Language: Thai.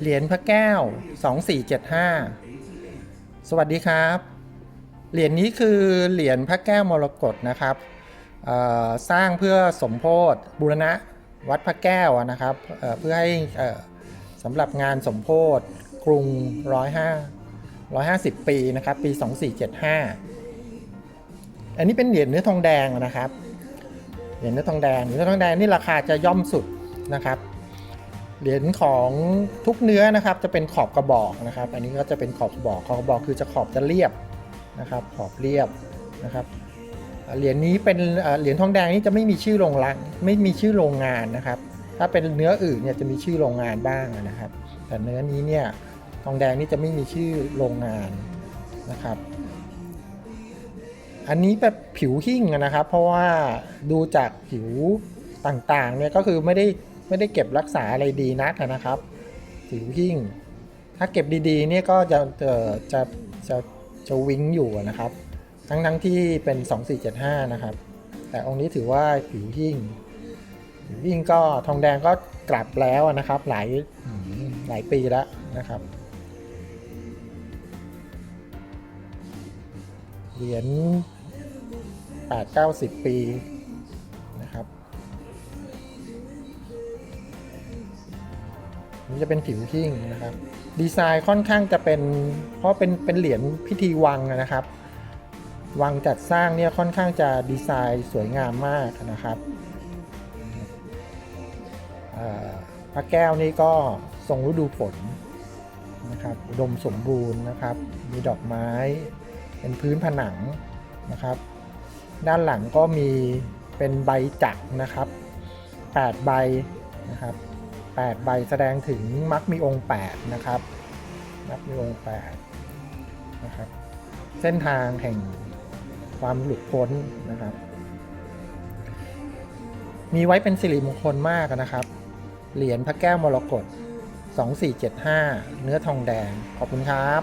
เหรียญพระแก้ว 2475 สวัสดีครับ เหรียญนี้คือเหรียญพระแก้วมรกตนะครับ สร้างเพื่อสมโพธิบูรณะวัดพระแก้วนะครับเเพื่อให้สำหรับงานสมโพธิกรุง 105 150 ปีนะครับ ปี 2475 อันนี้เป็นเหรียญเนื้อทองแดงนะครับ เหรียญเนื้อทองแดง เหรียญเนื้อทองแดงนี่ราคาจะย่อมสุดนะครับ เหรียญของทุกเนื้อนะครับ จะเป็นขอบกระบอกนะครับ อันนี้ก็จะเป็นขอบกระบอกขอบกระบอกคือจะขอบจะเรียบนะครับ ขอบเรียบนะครับเหรียญนี้เป็นเหรียญทองแดงนี่จะไม่มีชื่อโรงงานไม่มีชื่อโรงงานนะครับ ถ้าเป็นเนื้ออื่นเนี่ยจะมีชื่อโรงงานบ้างนะครับ แต่เนื้อนี้เนี่ยทองแดงนี่จะไม่มีชื่อโรงงานนะครับ อันนี้แบบผิวหิ้งนะครับ เพราะว่าดูจากผิวต่างๆเนี่ยก็คือไม่ได้ ไม่ได้เก็บรักษาอะไรดีนักนะครับผิวหิ้งถ้าเก็บดีๆเนี่ยก็จะจะจะจะจะวิ้งอยู่นะครับ ทั้งทั้งที่เป็น 2475 นะครับ แต่องค์นี้ถือว่าผิวหิ้งผิวหิ้งก็ทองแดงก็กลับแล้วนะครับ หลายหลายปีแล้วนะครับเหรียญ8 9 0 ปี นี่จะเป็นผิวหิ้งนะครับ ดีไซน์ค่อนข้างจะเป็น เพราะเป็นเป็นเหรียญพิธีวังนะครับ วังจัดสร้างเนี่ยค่อนข้างจะดีไซน์สวยงามมากนะครับพระแก้วนี่ก็ทรงฤดูฝนนะครับอุดมสมบูรณ์นะครับ มีดอกไม้เป็นพื้นผนังนะครับ ด้านหลังก็มีเป็นใบจักรนะครับ8ใบนะครับ 8 ใบแสดงถึงมักมีองค์ 8 นะครับ มักมีองค์ 8 นะครับ เส้นทางแห่งความหลุดพ้นนะครับ มีไว้เป็นสิริมงคลมากนะครับ เหรียญพระแก้วมรกต2475 เนื้อทองแดง ขอบคุณครับ